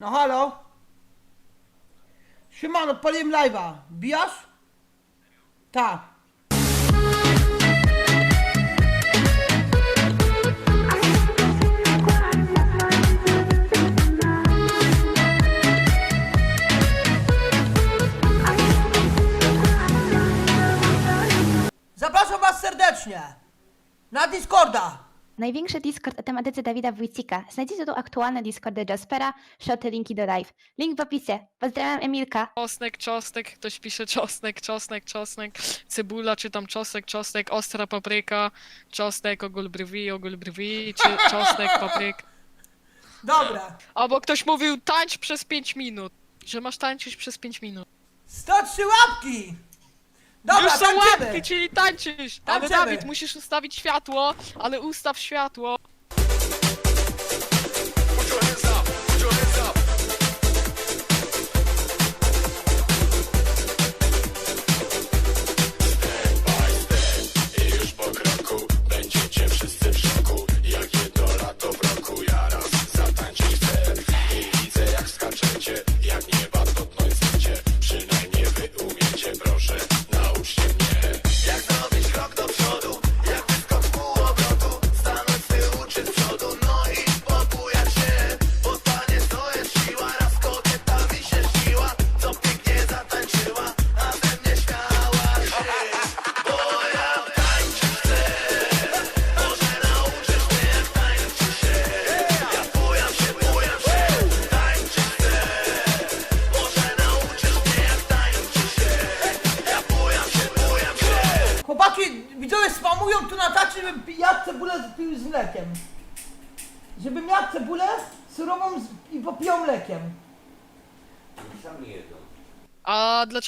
No halo? Szymon, odpaliłem live'a. Bijasz? Tak. Zapraszam Was serdecznie na Discorda. Największy Discord o tematyce Dawida Wójcika. Znajdziecie tu aktualne Discordy Jaspera, shoty, linki do live. Link w opisie. Pozdrawiam Emilka. Czosnek, czosnek, ktoś pisze czosnek, czosnek, czosnek, cebula, czy tam czosnek, czosnek, ostra papryka, czosnek, ogól brwi, ogól brwi, czy czosnek, papryk. Dobra. Albo ktoś mówił tańcz przez 5 minut, że masz tańczyć przez 5 minut. 103 łapki! Dobra, Już są tańczymy! łapki, czyli tańczysz! Ale Tańczymy. Dawid, musisz ustawić światło, ale ustaw światło.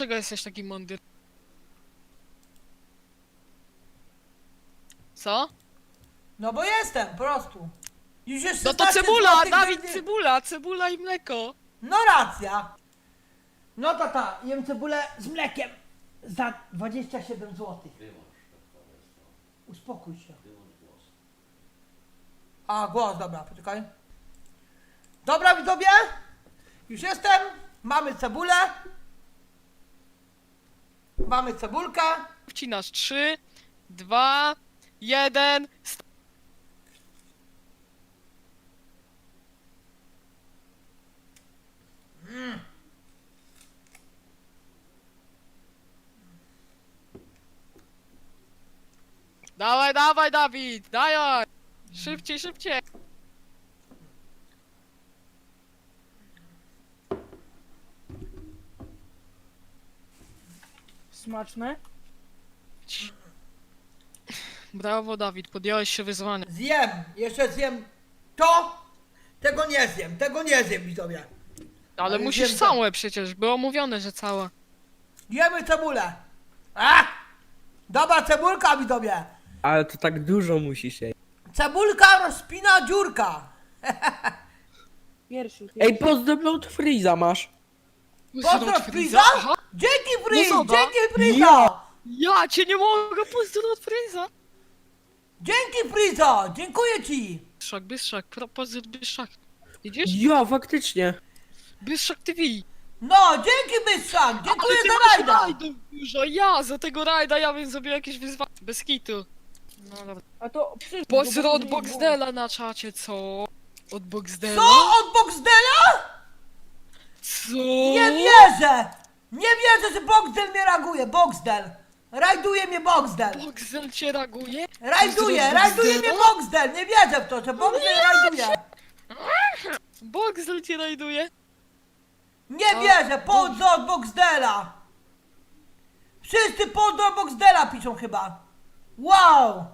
Dlaczego jesteś taki mądry? Co? No bo jestem, po prostu. Już jest No to 16 cebula, złotych Dawid, będzie- cebula, cebula i mleko. No racja. No tata, jem cebulę z mlekiem za 27 zł. Uspokój się. A, głos, dobra, poczekaj. Dobra, widzowie, już jestem. Mamy cebulę. Mamy cebulkę. Wcinasz 3, 2, 1. Dawaj, dawaj, Dawid, dawaj! Szybciej, szybciej! Smaczne? Brawo, Dawid, podjąłeś się wyzwania. Zjem, jeszcze zjem to. Tego nie zjem, tego nie zjem, widzowie. Ale Ale musisz wiem, całe przecież, było mówione, że całe. Jemy cebulę. A! Dobra cebulka, widzowie. Ale to tak dużo musisz jeść. Cebulka rozpina dziurka. Pierwszy, Ej, pozdrowią Freeza masz. Pozdrow Friza? Aha. Dzięki Friz, No zobacz. dzięki Friza. Ja. Ja cię nie mogę pozdrowić od Friza! Dzięki Friza, dziękuję ci. Byszak, Byszak, pro- pozdrow Byszak. Widzisz? Ja, faktycznie. Byszak TV. No, dzięki Byszak, dziękuję ty za masz rajda. rajdów dużo, ja za tego rajda ja bym zrobił jakieś wyzwanie. Bez kitu. No dobra. A to przyszło. Pozdro od Boxdela na czacie, co? Od Boxdela? Co, od Boxdela? Co? Nie wierzę. Nie wierzę, że Boxdel mnie reaguje, Boxdel. Rajduje mnie Boxdel. Boxdel cię reaguje? Rajduje, rajduje mnie? Boxdel. Nie wierzę w to, że Boxdel rajduje. Boxdel cię rajduje? Nie wierzę, pozdro od Boxdela. Wszyscy pozdro od Boxdela piszą chyba. Wow.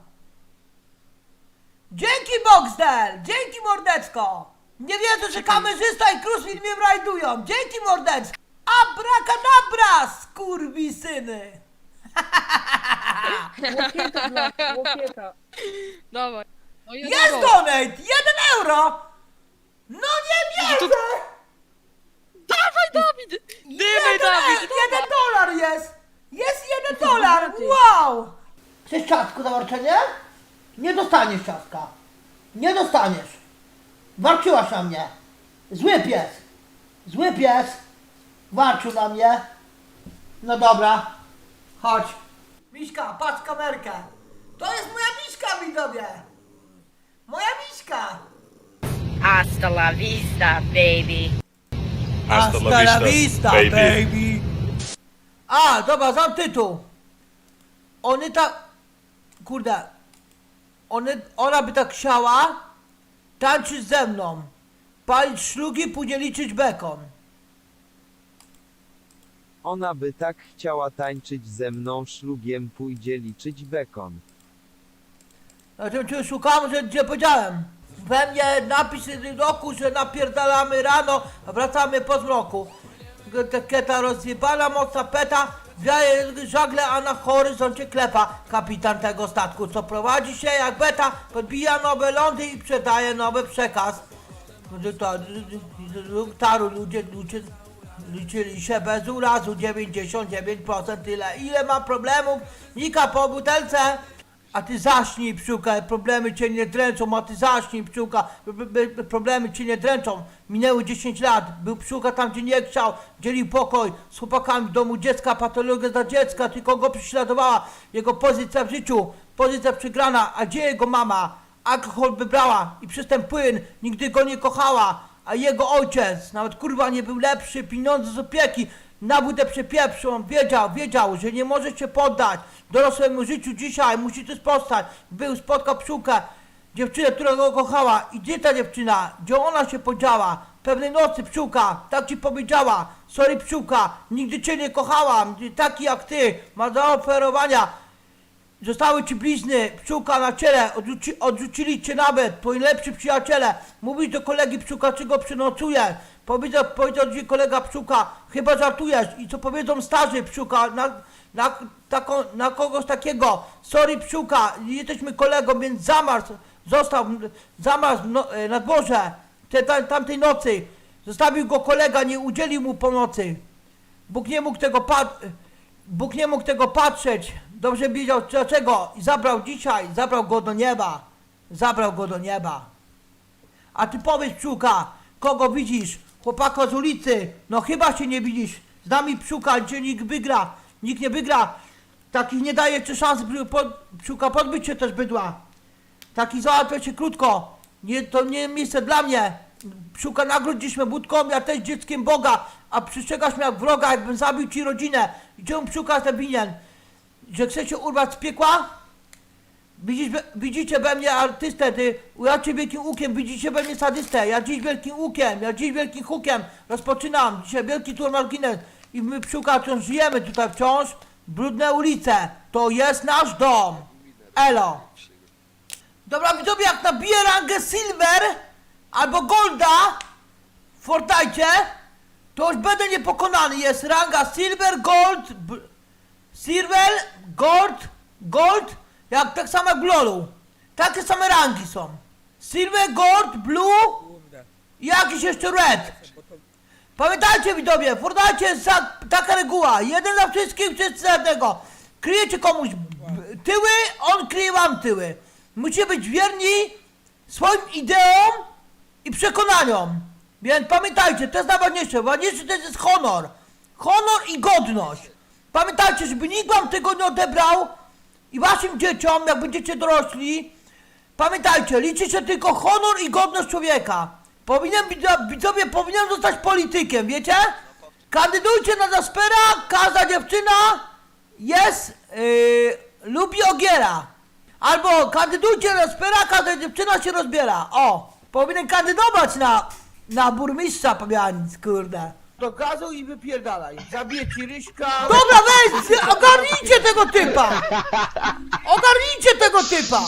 Dzięki Boxdel, dzięki mordeczko. Nie wierzę, że kamerzysta i Kruszwil mnie rajdują. Dzięki mordeczko. Abracadabra, skurwisyny. Łokieta, dla- łokieta. Dawaj. No Jest donate, jeden euro. No nie No to- wierzę. Dawaj, Dawid! Dymaj, Jeden, Dawid! jeden dolar jest! Jest jeden dolar! Wow! Chcesz ciastko za warczenie? Nie dostaniesz ciastka. Nie dostaniesz. Warczyłaś na mnie. Zły pies. Zły pies. Warczył na mnie. No dobra. Chodź. Miśka, patrz kamerkę. To jest moja miśka, widzowie. Moja miśka. Hasta la vista, baby. Hasta la vista, baby. A, dobra, znam tytuł. One tak... Kurde. One, ona by tak chciała tańczyć ze mną. Palić szlugi, później liczyć bekon. Ona by tak chciała tańczyć ze mną szlugiem pójdzie liczyć bekon. Znaczy, czy szukam, że gdzie powiedziałem. We mnie napis roku, że napierdalamy rano, a wracamy po zmroku. Keta rozjebana, mocna peta, wiaje żagle, a na horyzoncie klepa. Kapitan tego statku, co prowadzi się jak beta, podbija nowe lądy i sprzedaje nowy przekaz. Taru ludzie, ludzie liczyli się bez urazu 99% tyle. Ile ma problemów? Nika po butelce. A ty zaśnij psiuka, problemy cię nie dręczą, a ty zaśnij psiuka, problemy cię nie dręczą. Minęły 10 lat, był psiuka tam gdzie nie chciał, dzielił pokój z chłopakami w domu dziecka, patologia dla dziecka, tylko go prześladowała, jego pozycja w życiu, pozycja przegrana, a gdzie jego mama? Alkohol wybrała i przez ten płyn nigdy go nie kochała, a jego ojciec, nawet kurwa nie był lepszy, pieniądze z opieki, na budę przepieprzą, on wiedział, wiedział, że nie może się poddać dorosłemu życiu dzisiaj, musi to spostać. Był, spotkał psiukę, dziewczynę, która go kochała. I gdzie ta dziewczyna? Gdzie ona się podziała? Pewnej nocy psiuka, tak ci powiedziała. Sorry psiuka, nigdy cię nie kochałam, taki jak ty, ma do oferowania. Zostały ci blizny, psiuka na ciele, odrzuci, odrzucili cię nawet, twoi lepsi przyjaciele. Mówisz do kolegi psiuka, czy go przenocujesz. Powiedział, powiedział ci kolega psiuka, chyba żartujesz. I co powiedzą starzy psiuka na, na, taką, na kogoś takiego. Sorry psiuka, jesteśmy kolegą, więc zamarzł, został, zamarzł no, e, na dworze te, tam, tamtej nocy. Zostawił go kolega, nie udzielił mu pomocy. Bóg nie mógł tego. Bóg nie mógł tego patrzeć. Dobrze wiedział dlaczego. I zabrał dzisiaj, zabrał go do nieba. Zabrał go do nieba. A ty powiedz psiuka, kogo widzisz? Chłopaka z ulicy. No chyba się nie widzisz. Z nami psiuka, gdzie nikt wygra. Nikt nie wygra. Takich nie daje czy szansy psiu- pod, psiuka podbyć się też bydła. Taki załatwia się krótko. Nie, to nie miejsce dla mnie. Psiuka nagródziliśmy budką, ja też dzieckiem Boga, a przystrzegasz mnie jak wroga, jakbym zabił ci rodzinę. I czemu psiuka jestem winien? Że chcecie urwać z piekła? Widzisz, we- widzicie we mnie artystę, ty, ja cię wielkim łukiem, widzicie we mnie sadystę, ja dziś wielkim łukiem, ja dziś wielkim hukiem rozpoczynam, dzisiaj wielki tour margines i my psiuka żyjemy tutaj wciąż, brudne ulice, to jest nasz dom, elo. Dobra widzowie, jak nabiję rangę Silver albo Golda w Fortnite, to już będę niepokonany. Jest ranga Silver, Gold, Silver, Gold, Gold, jak tak samo jak w LoLu. Takie same rangi są. Silver, Gold, Blue i jakiś jeszcze Red. Pamiętajcie widzowie, w Fortnite jest za, taka reguła. Jeden za wszystkich, wszyscy za jednego. Kryjecie komuś tyły, on kryje wam tyły. Musicie być wierni swoim ideom i przekonaniom. Więc pamiętajcie, to jest najważniejsze. Ważniejsze to jest honor. Honor i godność. Pamiętajcie, żeby nikt wam tego nie odebrał i waszym dzieciom, jak będziecie dorośli, pamiętajcie, liczy się tylko honor i godność człowieka. Powinien, widzo- widzowie, powinien zostać politykiem, wiecie? Kandydujcie na Jaspera, każda dziewczyna jest, yy, lubi ogiera. Albo kandydujcie na Jaspera, każda dziewczyna się rozbiera. O, powinien kandydować na, na burmistrza Pabianic, kurde. Do gazu i wypierdalaj. Zabiję ci Ryśka. Dobra, weź, ogarnijcie tego typa! Ogarnijcie tego typa!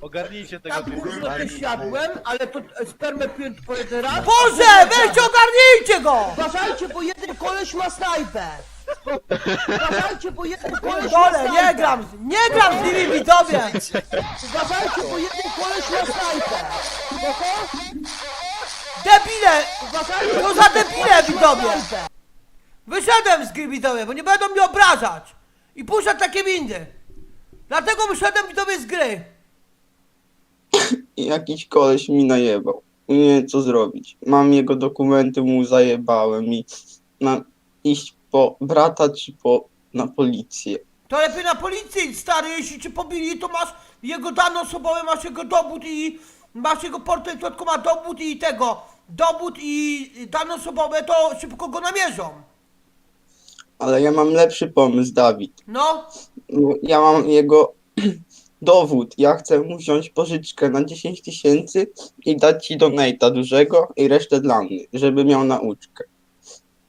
Ogarnijcie tego Tak typu. gówno też jadłem, ale to e, spermę piłem tylko jeden raz. Boże, weźcie ogarnijcie go! Uważajcie, bo jeden koleś ma snajpę. Uważajcie, bo jeden koleś ma snajpę. nie gram, nie gram z nimi widzowie. Uważajcie, bo jeden koleś ma snajpę. Debile! To za debile widzowie. Wyszedłem z gry widzowie, bo nie będą mnie obrażać. I puszczać takie windy. Dlatego wyszedłem widzowie z gry. Jakiś koleś mi najebał. nie wiem co zrobić. Mam jego dokumenty, mu zajebałem i mam iść po brata czy po na policję. To lepiej na policję, idź, stary, jeśli cię pobili, to masz jego dane osobowe, masz jego dowód i masz jego portret, tylko ma dowód i tego, dowód i dane osobowe, to szybko go namierzą. Ale ja mam lepszy pomysł, Dawid. No, No, Ja mam jego dowód. Ja chcę mu wziąć pożyczkę na 10 tysięcy i dać ci donate'a dużego i resztę dla mnie, żeby miał nauczkę.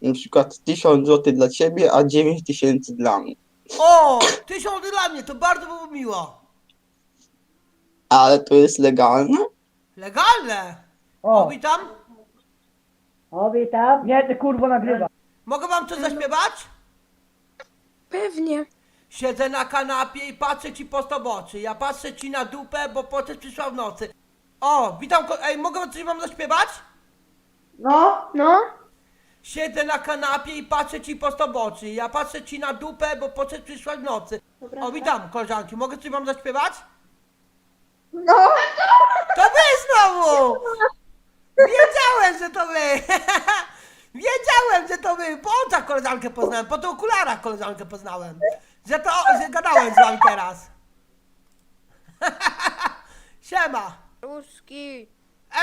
Na przykład 1000 zł dla ciebie, a 9 tysięcy dla mnie. o, tysiąc dla mnie, to bardzo by było miło. Ale to jest legalne? Legalne. O, witam. O, witam. Nie, ty kurwo nagrywa. Mogę wam coś zaśpiewać? Pewnie. Siedzę na kanapie i patrzę ci po oczy. Ja patrzę ci na dupę, bo potem przyszła w nocy. O, witam, ko- ej, mogę wam coś wam zaśpiewać? No. No. Siedzę na kanapie i patrzę ci po oczy. Ja patrzę ci na dupę, bo potem przyszła w nocy. O, witam, koleżanki, mogę coś wam zaśpiewać? No. To wy znowu! Wiedziałem, że to wy! Wiedziałem, że to wy! Po oczach koleżankę poznałem, po tych okularach koleżankę poznałem. Że to, że gadałem z wami teraz. Siema! Ruski.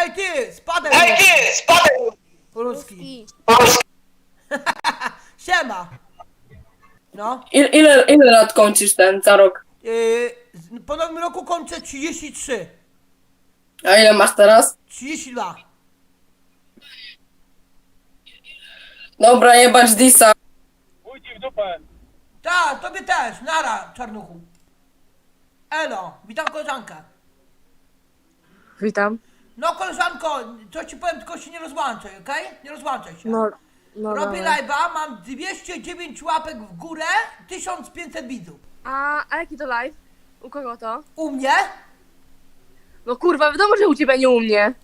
Ej ty, spadaj! Ej ty, spadaj! Ruski. Siema! No, Ile, ile, ile lat kończysz ten za rok? yy, po nowym roku kończę 33. A ile masz teraz? 32. Dobra, jebać Disa. Pójdź w dupę. Tak, tobie też, nara, czarnuchu. Elo, witam koleżankę. Witam. No koleżanko, co ci powiem, tylko się nie rozłączaj, okej? Nie rozłączaj się. No, no Robię dobra. live'a, mam 209 łapek w górę, 1500 widzów. A, a jaki to live? U kogo to? U mnie? No kurwa, wiadomo, że u ciebie, nie u mnie.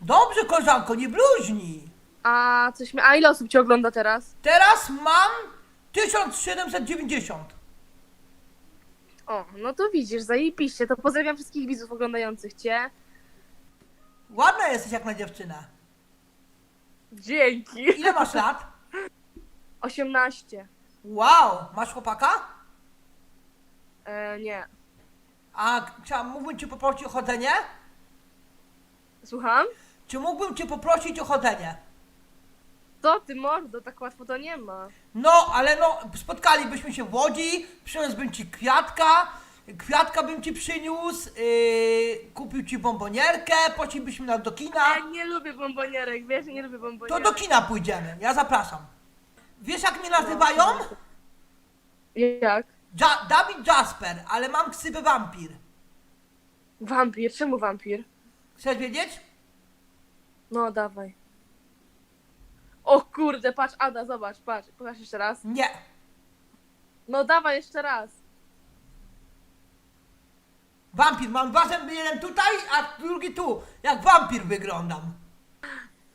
Dobrze koleżanko, nie bluźnij. A coś mi... A ile osób cię ogląda teraz? Teraz mam 1790. O, no to widzisz, zajebiście. To pozdrawiam wszystkich widzów oglądających cię. Ładna jesteś jak na dziewczynę. Dzięki. Ile masz lat? 18. Wow, masz chłopaka? E, nie. A chciałem, mógłbym cię poprosić o chodzenie? Słucham? Czy mógłbym cię poprosić o chodzenie? Co ty mordo, tak łatwo to nie ma. No, ale no, spotkalibyśmy się w Łodzi, przyniósłbym ci kwiatka, kwiatka bym ci przyniósł, yy, kupił ci bombonierkę, poszlibyśmy na do kina. Ja nie lubię bombonierek, wiesz, nie lubię To bombonierek. do kina pójdziemy, ja zapraszam. Wiesz jak mnie nazywają? Jak? Ja, Dawid Jasper, ale mam ksywę wampir. Wampir, czemu wampir? Chcesz wiedzieć? No, dawaj. O kurde, patrz, Ada, zobacz, patrz, pokaż jeszcze raz. Nie. No dawaj jeszcze raz. Wampir, mam dwa zęby, jeden tutaj, a drugi tu. Jak wampir wyglądam.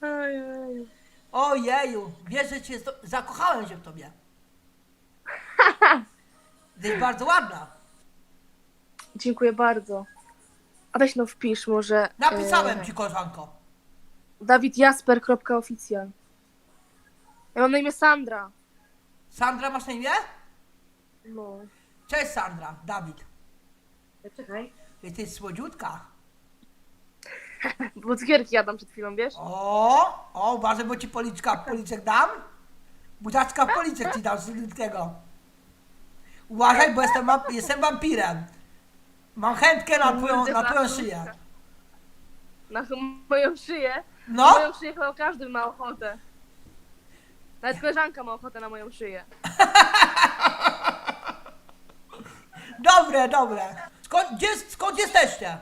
Ojej. Ojeju, wiesz, że cię sto- zakochałem się w tobie. Jesteś bardzo ładna. Dziękuję bardzo. A weź no wpisz może. Napisałem e, ci, koleżanko. dawidjasper.oficjal. Ja mam na imię Sandra. Sandra masz na imię? No. Cześć Sandra, Dawid. Czekaj. Jesteś słodziutka. Bo cukierki jadam przed chwilą, wiesz? O, o, uważaj, bo ci policzka, policzek dam. Buziaczka w policzek ci dam słodkiego. Uważaj, bo jestem, wamp- jestem wampirem. Mam chętkę na twoją, na twoją szyję. Na ch- moją szyję. Na No, moją szyję chyba każdy ma ochotę. Nawet koleżanka ma ochotę na moją szyję. dobre, dobre. Skąd, gdzie, skąd jesteście?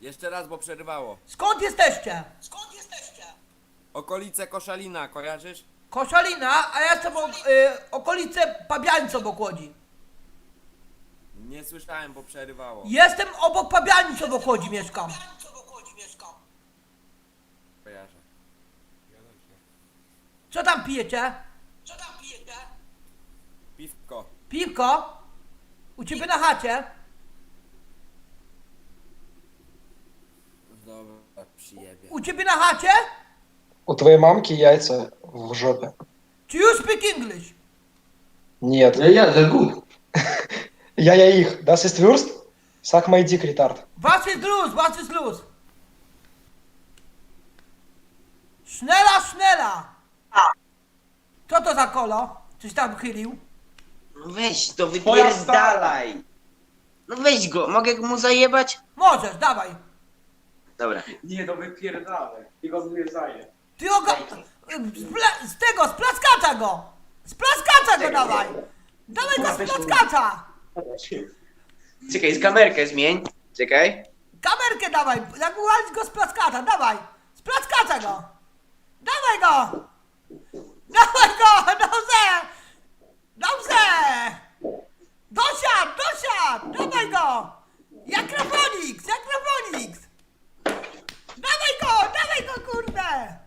Jeszcze raz, bo przerywało. Skąd jesteście? Skąd jesteście? Okolice Koszalina, kojarzysz? Koszalina, a ja jestem o, y, okolice Pabiańc obok Łodzi. Nie słyszałem, bo przerywało. Jestem obok Pabianic obok Łodzi mieszkam. Kojarzę. Co tam pijecie? Piwko. Piwko? U ciebie na chacie? tak przyjebie. U ciebie na chacie? У твоей мамки яйца в жопе. Czy you speak English? Нет. Ja jadę gut. Я я их. Das ist Wurst? Sag my dick, retard. Was ist los? Was ist los? Sznela, sznela! Co to za kolo? Coś tam chylił? Weź to wypierdalaj. No weź go, mogę mu zajebać? Możesz, dawaj. Dobra. Nie, to wypierdalaj. I go zjeżdżaje. Ty go... Z, pla- z tego, z plaskacza go! Z plaskacza go dawaj! Dawaj go z plaskacza! Czekaj, z kamerkę zmień. Czekaj. Kamerkę dawaj! Jak uwalić go z plaskacza, dawaj! Z plaskacza go! Dawaj go! Dawaj go! Dobrze! Dobrze! Dosiad, dosiad! Dawaj go! Jak Rafonix, jak Rafonix! Dawaj go, dawaj go, kurde!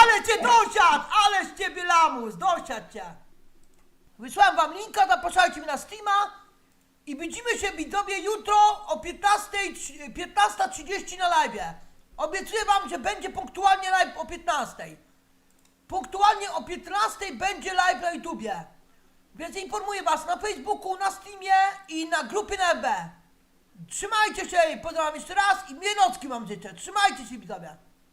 Ale cię dosiadł, ale z ciebie lamus, dosiadł cię! Wysłałem wam linka, zapraszajcie mnie na Steama i widzimy się widzowie jutro o 15.30 15.30 na live. Obiecuję wam, że będzie punktualnie live o 15.00. Punktualnie o 15.00 będzie live na YouTubie. Więc informuję was na Facebooku, na Steamie i na grupie na. Trzymajcie się i pozdrawiam jeszcze raz i miłej nocki wam życzę. Trzymajcie się widzowie.